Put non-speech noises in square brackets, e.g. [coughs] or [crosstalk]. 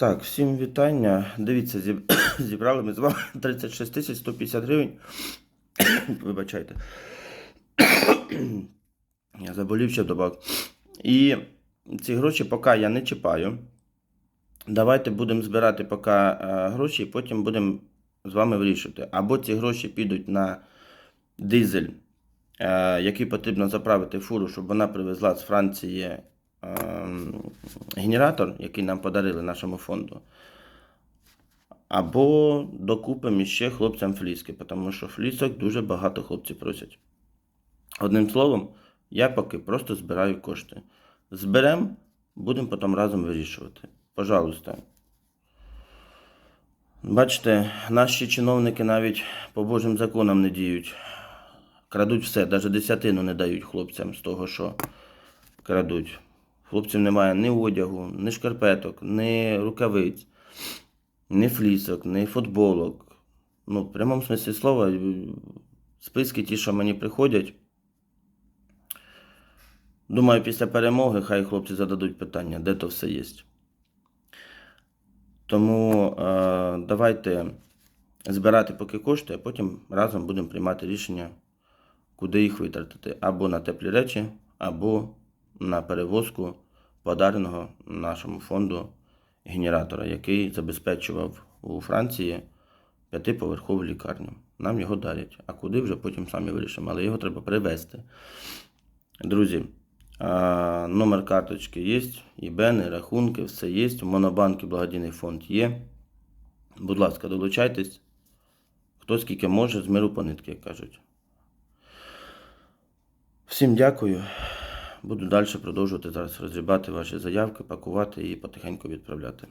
Так, всім вітання. Дивіться, зіб- [coughs] зібрали ми з вами [coughs] 36 тисяч 150 гривень. [coughs] Вибачайте. Я заболів ще добав. І ці гроші поки я не чіпаю. Давайте будемо збирати поки е, гроші, і потім будемо з вами вирішувати. Або ці гроші підуть на дизель, е, який потрібно заправити фуру, щоб вона привезла з Франції генератор, який нам подарили нашому фонду. Або докупимо ще хлопцям фліски, тому що флісок дуже багато хлопців просять. Одним словом, я поки просто збираю кошти. Зберемо, будемо потім разом вирішувати. Пожалуйста. Бачите, наші чиновники навіть по Божим законам не діють. Крадуть все, навіть десятину не дають хлопцям з того, що крадуть. Хлопців немає ні одягу, ні шкарпеток, ні рукавиць, ні флісок, ні футболок. Ну, в прямому смислі слова, е, списки ті, що мені приходять. Думаю, після перемоги хай хлопці зададуть питання, де то все є. Тому е, давайте збирати поки кошти, а потім разом будемо приймати рішення, куди їх витратити. Або на теплі речі, або на перевозку подареного нашому фонду генератора, який забезпечував у Франції п'ятиповерхову лікарню. Нам його дарять. А куди вже потім самі вирішимо, але його треба привезти. Друзі, номер карточки є, ібени, рахунки, все є. В Монобанку благодійний фонд є. Будь ласка, долучайтесь. Хто скільки може, з миру по нитки, як кажуть. Всім дякую. Буду далі продовжувати зараз розрібати ваші заявки, пакувати і потихеньку відправляти.